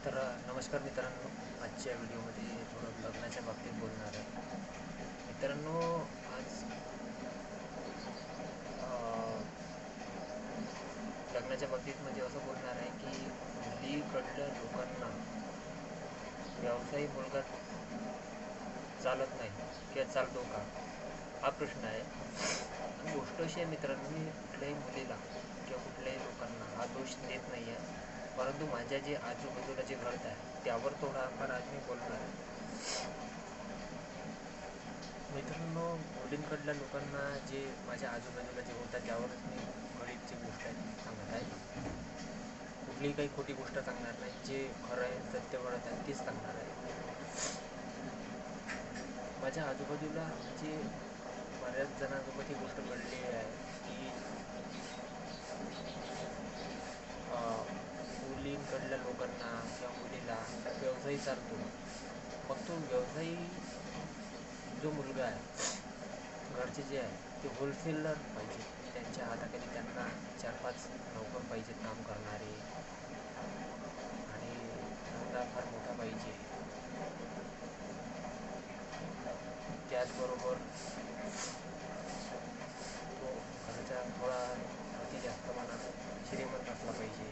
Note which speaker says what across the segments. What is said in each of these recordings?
Speaker 1: तर नमस्कार मित्रांनो. आजच्या व्हिडिओमध्ये थोडं लग्नाच्या बाबतीत बोलणार आहे. मित्रांनो आज लग्नाच्या बाबतीत म्हणजे असं बोलणार आहे की मुलीकडल्या लोकांना व्यवसायी मुलगा चालत नाही किंवा चालतो का? हा प्रश्न आहे. गोष्ट अशी आहे मित्रांनो मी कुठल्याही मुलीला किंवा कुठल्याही लोकांना हा दोष देत नाही आहे परंतु माझ्या जे आजूबाजूला जे घडत आहे त्यावर थोडाफार आज मी बोलणार आहे. मित्रांनो मुलींकडल्या लोकांना जे माझ्या आजूबाजूला जे होत आहे त्यावरच मी गणितची गोष्ट आहे सांगत आहे. कुठलीही काही खोटी गोष्ट सांगणार नाही. जे खरं आहे सत्य घडत आहे तेच सांगणार आहे. माझ्या आजूबाजूला जे बऱ्याच जणांसोबत ही गोष्ट घडली आहे की इकडल्या लोकांना किंवा मुलीला व्यवसाय चालतो मग तो व्यवसायी जो मुलगा आहे घरचे जे आहे ते होलसेलर पाहिजे त्यांच्या हाताखाली त्यांना चार पाच नोकर पाहिजेत काम करणारे. आणि धंदा फार मोठा पाहिजे. त्याचबरोबर तो घरचा थोडा अति जास्त म्हणा श्रीमंत असला पाहिजे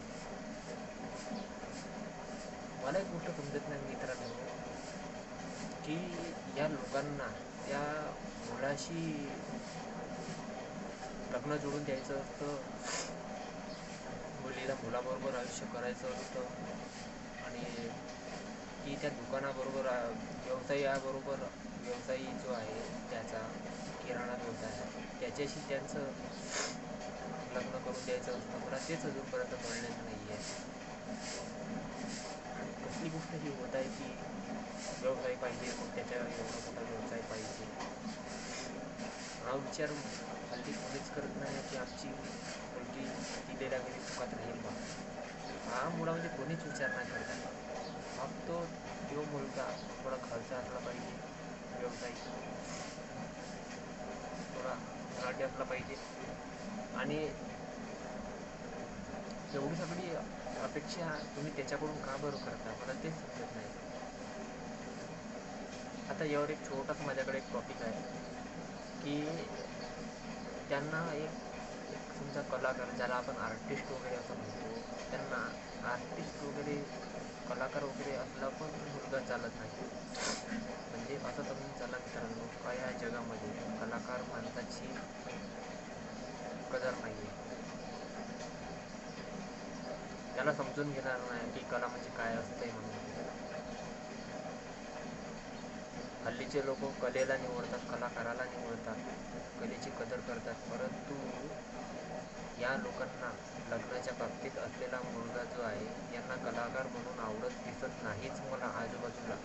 Speaker 1: मला एक गोष्ट समजत नाही मित्रांनो की या लोकांना त्या मुलाशी लग्न जोडून द्यायचं असतं मुलीला मुलाबरोबर आयुष्य करायचं असतं आणि की त्या दुकानाबरोबर व्यवसायाबरोबर व्यवसायी जो आहे त्याचा किराणा व्यवसाय आहे. त्याच्याशी त्यांचं लग्न करून द्यायचं असतं मला तेच अजूनपर्यंत कळलेलं नाही आहे कसली गोष्ट ही होत आहे की व्यवसाय पाहिजे मग त्याच्या एवढा मोठा व्यवसाय पाहिजे. हा विचार हल्ली कोणीच करत नाही की आमची मुलगी दिलेल्या घरी सुखात राहील बा. हा मुलामध्ये कोणीच विचार नाही करत मग फक्त तो मुलगा थोडा खर्च असला पाहिजे व्यवसाय. थोडा असला पाहिजे. आणि एवढी सगळी अपेक्षा तुम्ही त्याच्याकडून का बरं करता? मला तेच समजत नाही. आता यावर एक छोटाच माझ्याकडे एक टॉपिक आहे की त्यांना एक समजा कलाकार ज्याला आपण आर्टिस्ट वगैरे असं म्हणतो त्यांना आर्टिस्ट वगैरे कलाकार वगैरे असला पण मुलगा चालत नाही. म्हणजे असं समजून चला मित्रांनो का या जगामध्ये. कलाकार माणसाची कदर नाही आहे त्याला समजून घेणार नाही की कला म्हणजे काय असते म्हणून. हल्लीचे लोक कलेला निवडतात कलाकाराला निवडतात कलेची कदर करतात. परंतु या लोकांना लग्नाच्या बाबतीत असलेला मुलगा जो आहे यांना कलाकार म्हणून आवडत दिसत नाहीच मला आजूबाजूला.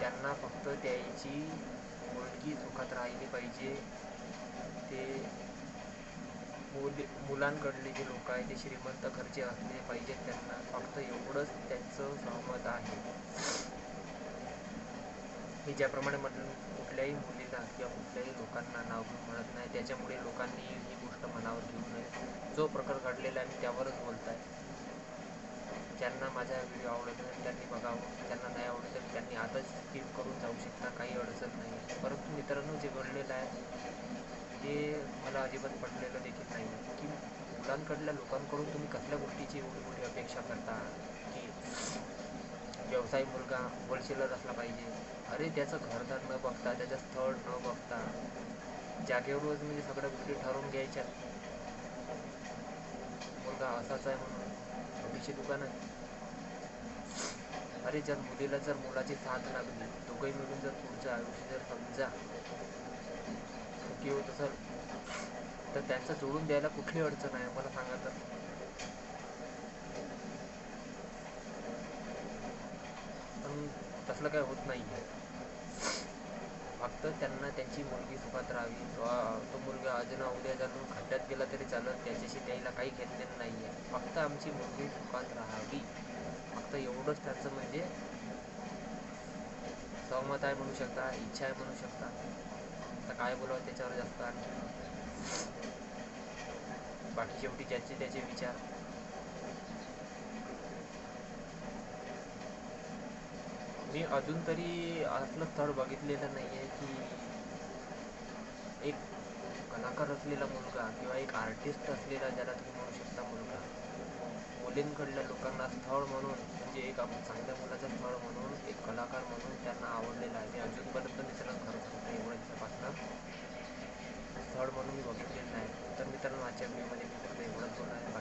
Speaker 1: त्यांना फक्त त्याची मुलगी सुखात राहिली पाहिजे. ते मुली मुलांकडले जे लोक आहेत ते श्रीमंत खर्चे असले पाहिजेत त्यांना फक्त एवढंच त्यांचं सहमत आहे. मी ज्याप्रमाणे म्हटलं कुठल्याही मुलीला किंवा कुठल्याही लोकांना नाव म्हणत नाही त्याच्यामुळे लोकांनी ही गोष्ट मनावर घेऊ नये. जो प्रकार घडलेला आहे त्यावरच बोलत आहे ज्यांना माझा व्हिडिओ आवडत नाही त्यांनी बघावं. त्यांना नाही आवडत असेल त्यांनी आताच स्किप करून जाऊ शकता काही अडचण नाही. परंतु मित्रांनो जे घडलेलं आहे ते मला अजिबात पटलेलं देखील नाही की मुलांकडल्या लोकांकडून तुम्ही कसल्या गोष्टीची एवढी मोठी अपेक्षा करता? की व्यवसाय मुलगा होलसेलर असला पाहिजे. अरे त्याचं घरदार न बघता त्याचं स्थळ न बघता जागेवरच म्हणजे सगळ्या गोष्टी ठरवून घ्यायच्या. मुलगा असाच आहे म्हणून छोटीशी दुकान आहे. अरे जर मुलीला जर मुलाची साथ लागली दोघंही मिळून जर पुढचं आयुष्य जर समजा सुखी होत असेल तर त्यांचा जोडून द्यायला कुठली अडचण आहे मला सांगा तर. पण तसलं काय होत नाही आहे फक्त त्यांना त्यांची मुलगी सुखात राहावी तो मुलगा अजून उद्या जाणून खड्ड्यात गेला तरी चालत त्याच्याशी द्यायला काही घेतलेलं नाही आहे फक्त आमची मुलगी सुखात राहावी. फक्त एवढंच त्यांचं म्हणजे सहमत आहे म्हणू शकता इच्छा आहे म्हणू शकता. आता काय बोलावं त्याच्यावर जास्त आणखी बाकी शेवटी ज्याचे त्याचे विचार. मी अजून तरी असलं स्थळ बघितलेलं नाही आहे की एक कलाकार असलेला मुलगा किंवा एक आर्टिस्ट असलेला ज्याला तुम्ही म्हणू शकता मुलगा. मुलींकडल्या लोकांना स्थळ म्हणून म्हणजे एक आपण चांगल्या मुलाचं स्थळ म्हणून एक कलाकार म्हणून त्यांना आवडलेला आहे. मी अजूनपर्यंत निसर्ग खरं सांगता एवढ्या दिवसापासून स्थळ म्हणून मी बघितलेलं नाही तर मित्रांनो आजच्या व्हिडिओमध्ये मी फक्त एवढंच बोलणार आहे